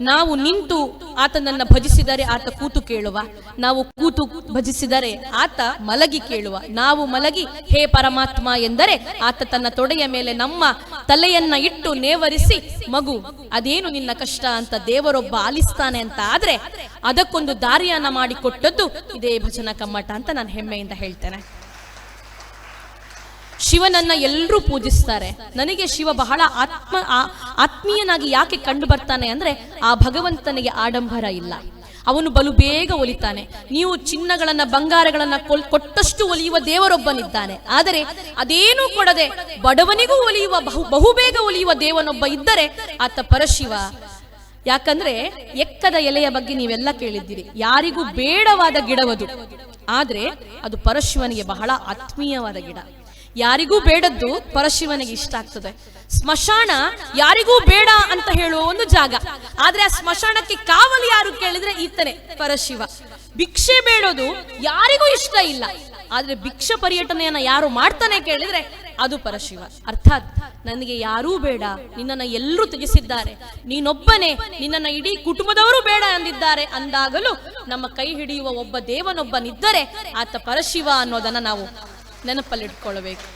ನಾವು ನಿಂತು ಆತನನ್ನ ಭಜಿಸಿದರೆ ಆತ ಕೂತು ಕೇಳುವ. ನಾವು ಕೂತು ಭಜಿಸಿದರೆ ಆತ ಮಲಗಿ ಕೇಳುವ. ನಾವು ಮಲಗಿ, ಹೇ ಪರಮಾತ್ಮ, ಎಂದರೆ ಆತ ತನ್ನ ತೊಡೆಯ ಮೇಲೆ ನಮ್ಮ ತಲೆಯನ್ನ ಇಟ್ಟು ನೇವರಿಸಿ, ಮಗು, ಅದೇನು ನಿನ್ನ ಕಷ್ಟ ಅಂತ ದೇವರೊಬ್ಬ ಆಲಿಸ್ತಾನೆ ಅಂತ ಆದ್ರೆ ಅದಕ್ಕೊಂದು ದಾರಿಯನ್ನ ಮಾಡಿಕೊಟ್ಟದ್ದು ಇದೇ ಭಜನ ಕಮ್ಮಟ ಅಂತ ನಾನು ಹೆಮ್ಮೆಯಿಂದ ಹೇಳ್ತೇನೆ. ಶಿವನನ್ನ ಎಲ್ಲರೂ ಪೂಜಿಸ್ತಾರೆ. ನನಗೆ ಶಿವ ಬಹಳ ಆತ್ಮ ಆತ್ಮೀಯನಾಗಿ ಯಾಕೆ ಕಂಡು ಬರ್ತಾನೆ ಅಂದ್ರೆ ಆ ಭಗವಂತನಿಗೆ ಆಡಂಬರ ಇಲ್ಲ. ಅವನು ಬಲು ಬೇಗ ಒಲಿತಾನೆ. ನೀವು ಚಿನ್ನಗಳನ್ನ, ಬಂಗಾರಗಳನ್ನ ಕೊಟ್ಟಷ್ಟು ಒಲಿಯುವ ದೇವರೊಬ್ಬನಿದ್ದಾನೆ. ಆದರೆ ಅದೇನೂ ಕೊಡದೆ ಬಡವನಿಗೂ ಒಲಿಯುವ, ಬಹು, ಬಹುಬೇಗ ಒಲಿಯುವ ದೇವನೊಬ್ಬ ಇದ್ದರೆ ಆತ ಪರಶಿವ. ಯಾಕಂದ್ರೆ ಎಕ್ಕದ ಎಲೆಯ ಬಗ್ಗೆ ನೀವೆಲ್ಲ ಕೇಳಿದ್ದೀರಿ. ಯಾರಿಗೂ ಬೇಡವಾದ ಗಿಡವದು. ಆದ್ರೆ ಅದು ಪರಶಿವನಿಗೆ ಬಹಳ ಆತ್ಮೀಯವಾದ ಗಿಡ. ಯಾರಿಗೂ ಬೇಡದ್ದು ಪರಶಿವನಿಗೆ ಇಷ್ಟ ಆಗ್ತದೆ. ಸ್ಮಶಾನ ಯಾರಿಗೂ ಬೇಡ ಅಂತ ಹೇಳುವ ಒಂದು ಜಾಗ. ಆದ್ರೆ ಆ ಸ್ಮಶಾನಕ್ಕೆ ಕಾವಲು ಯಾರು ಕೇಳಿದ್ರೆ ಈತನೇ, ಪರಶಿವ. ಭಿಕ್ಷೆ ಬೇಡೋದು ಯಾರಿಗೂ ಇಷ್ಟ ಇಲ್ಲ. ಆದ್ರೆ ಭಿಕ್ಷ ಪರ್ಯಟನೆಯನ್ನ ಯಾರು ಮಾಡ್ತಾನೆ ಕೇಳಿದ್ರೆ ಅದು ಪರಶಿವ. ಅರ್ಥಾತ್ ನನಗೆ ಯಾರೂ ಬೇಡ, ನಿನ್ನನ್ನ ಎಲ್ಲರೂ ತ್ಯಜಿಸಿದ್ದಾರೆ ನೀನೊಬ್ಬನೇ, ನಿನ್ನನ್ನ ಇಡೀ ಕುಟುಂಬದವರು ಬೇಡ ಅಂದಿದ್ದಾರೆ ಅಂದಾಗಲೂ ನಮ್ಮ ಕೈ ಹಿಡಿಯುವ ಒಬ್ಬ ದೇವನೊಬ್ಬನಿದ್ದರೆ ಆತ ಪರಶಿವ ಅನ್ನೋದನ್ನ ನಾವು ನೆನಪಲ್ಲಿಟ್ಕೊಳ್ಬೇಕು